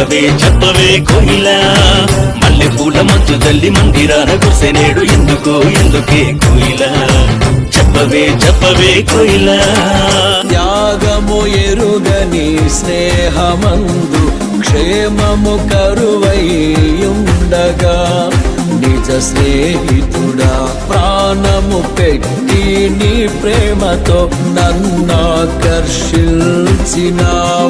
చెప్పవే చెప్పవే కోయిలా మల్లె పూల మంచు తల్లి మందిరాన కుసెనేడు ఎందుకో ఎందుకే కోయిలా చెప్పవే చెప్పవే కోయిలా త్యాగము ఎరుగని స్నేహమందు క్షేమము కరువైయుండగా నిజ స్నేహితుడా ప్రాణము పెట్టి నీ ప్రేమతో నన్నాకర్షించినావు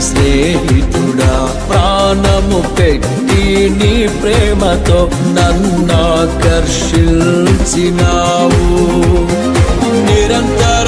స్నేహితుడా ప్రాణము పెట్టి నీ ప్రేమతో నన్నాకర్షించినావు నిరంతరం